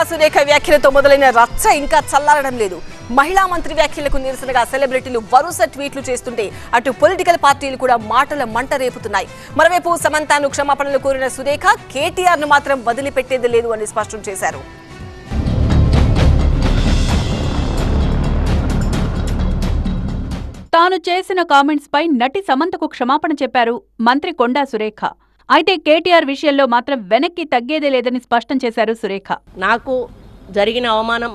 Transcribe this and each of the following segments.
కొండా సురేఖ వ్యాఖ్యలతో మొదలైన రచ్చ ఇంకా చల్లారడం లేదు. మహిళా మంత్రి వ్యాఖ్యలకు నిరసనగా సెలబ్రిటీలు వరుస ట్వీట్లు చేస్తుంటే అటు పొలిటికల్ పార్టీలు కూడా మాటల మంట రేపుతున్నాయి. మరోవైపు సమంతాను క్షమాపణలు కోరిన సురేఖ కేటీఆర్ను మాత్రం వదిలిపెట్టేది లేదు అని స్పష్టం చేశారు. తాను చేసిన కామెంట్స్ పై నటి సమంతకు క్షమాపణ చెప్పారు మంత్రి కొండా సురేఖ. అయితే కేటీఆర్ విషయంలో మాత్రం వెనక్కి తగ్గేదే లేదని స్పష్టం చేశారు సురేఖ. నాకు జరిగిన అవమానం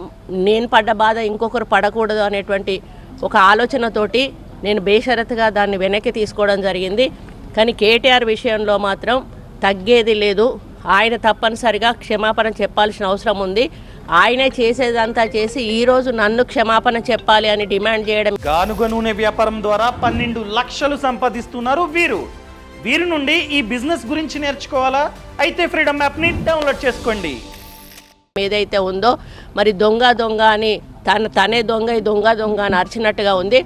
నేను పడ్డ బాధ ఇంకొకరు పడకూడదు అనేటువంటి ఒక ఆలోచనతోటి నేను బేషరతుగా దాన్ని వెనక్కి తీసుకోవడం జరిగింది. కానీ కేటీఆర్ విషయంలో మాత్రం తగ్గేది లేదు. ఆయన తప్పనిసరిగా క్షమాపణ చెప్పాల్సిన అవసరం ఉంది. ఆయనే చేసేదంతా చేసి ఈరోజు నన్ను క్షమాపణ చెప్పాలి అని డిమాండ్ చేయడం గానుగ నూనె వ్యాపారం ద్వారా పన్నెండు లక్షలు సంపాదిస్తున్నారు వీరు. వీరి నుండి ఈ బిజినెస్ గురించి నేర్చుకోవాలా? అయితే ఫ్రీడమ్ యాప్ని డౌన్లోడ్ చేసుకోండి. ఏదైతే ఉందో మరి దొంగ దొంగ అని తన తనే దొంగ ఈ దొంగ దొంగ అని అరిచినట్టుగా ఉంది.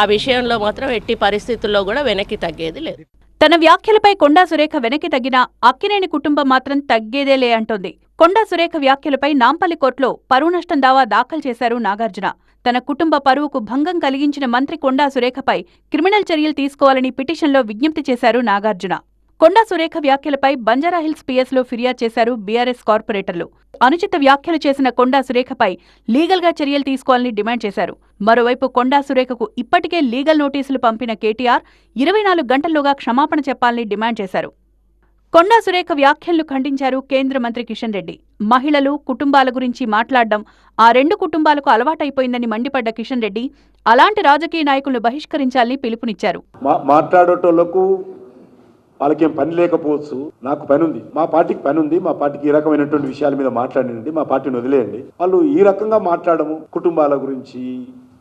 ఆ విషయంలో మాత్రం ఎట్టి పరిస్థితుల్లో కూడా వెనక్కి తగ్గేది లేదు. తన వ్యాఖ్యలపై కొండా సురేఖ వెనక్కి తగ్గినా అక్కినేని కుటుంబం మాత్రం తగ్గేదేలే అంటోంది. కొండా సురేఖ వ్యాఖ్యలపై నాంపల్లి కోర్టులో పరువు నష్టం దావా దాఖలు చేశారు నాగార్జున. తన కుటుంబ పరువుకు భంగం కలిగించిన మంత్రి కొండా సురేఖపై క్రిమినల్ చర్యలు తీసుకోవాలని పిటిషన్లో విజ్ఞప్తి చేశారు నాగార్జున. కొండా సురేఖ వ్యాఖ్యలపై బంజారాహిల్స్ పిఎస్లో ఫిర్యాదు చేశారు బీఆర్ఎస్ కార్పొరేటర్లు. అనుచిత వ్యాఖ్యలు చేసిన కొండా సురేఖపై లీగల్గా చర్యలు తీసుకోవాలని డిమాండ్ చేశారు. మరోవైపు కొండా సురేఖకు ఇప్పటికే లీగల్ నోటీసులు పంపిన కేటీఆర్ ఇరవై నాలుగు గంటల్లోగా క్షమాపణ చెప్పాలని డిమాండ్ చేశారు. కొండా సురేఖ వ్యాఖ్యలను ఖండించారు కేంద్ర మంత్రి కిషన్ రెడ్డి. మహిళలు కుటుంబాల గురించి మాట్లాడడం ఆ రెండు కుటుంబాలకు అలవాటైపోయిందని మండిపడ్డ కిషన్ రెడ్డి అలాంటి రాజకీయ నాయకులను బహిష్కరించాలని పిలుపునిచ్చారు. మా మాట్లాడేటోళ్ళకు వాళ్ళకేం పని లేకపోవచ్చు నాకు పని ఉంది మా పార్టీకి పని ఉంది మా పార్టీకి ఈ రకమైనటువంటి విషయాల మీద మాట్లాడండి మా పార్టీని వదిలేయండి. వాళ్ళు ఈ రకంగా మాట్లాడము కుటుంబాల గురించి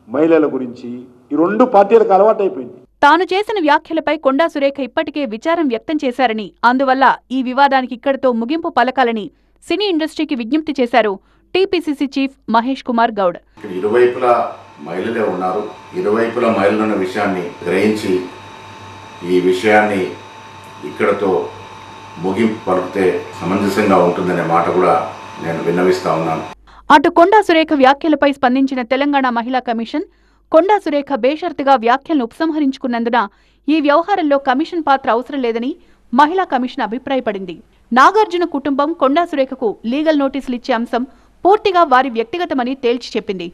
మహిళల గురించి ఈ రెండు పార్టీలకు అలవాటైపోయింది. తాను చేసిన వ్యాఖ్యలపై కొండా సురేఖ ఇప్పటికే విచారం వ్యక్తం చేశారని అందువల్ల ఈ వివాదానికి ఇక్కడితో ముగింపు పలకాలని సినీ ఇండస్ట్రీకి విజ్ఞప్తి చేశారు టీపీసీసీ చీఫ్ మహేష్ కుమార్ గౌడ్. ఇరువైపులా మహిళలే ఉన్నారు. ఇరువైపులా మహిళలు ఉన్న విషయాన్ని గ్రహించి ఈ విషయాన్ని ఇక్కడతో ముగింపు పలికితే సమంజసంగా ఉంటుందనే మాట కూడా నేను విన్నవిస్తా ఉన్నాను. అటు కొండా సురేఖ వ్యాఖ్యలపై స్పందించిన తెలంగాణ మహిళా కమిషన్ కొండా సురేఖ బేషరతుగా వ్యాఖ్యలను ఉపసంహరించుకున్నందున ఈ వ్యవహారంలో కమిషన్ పాత్ర అవసరం లేదని మహిళా కమిషన్ అభిప్రాయపడింది. నాగార్జున కుటుంబం కొండా సురేఖకు లీగల్ నోటీసులు ఇచ్చే అంశం పూర్తిగా వారి వ్యక్తిగతమని తేల్చి చెప్పింది.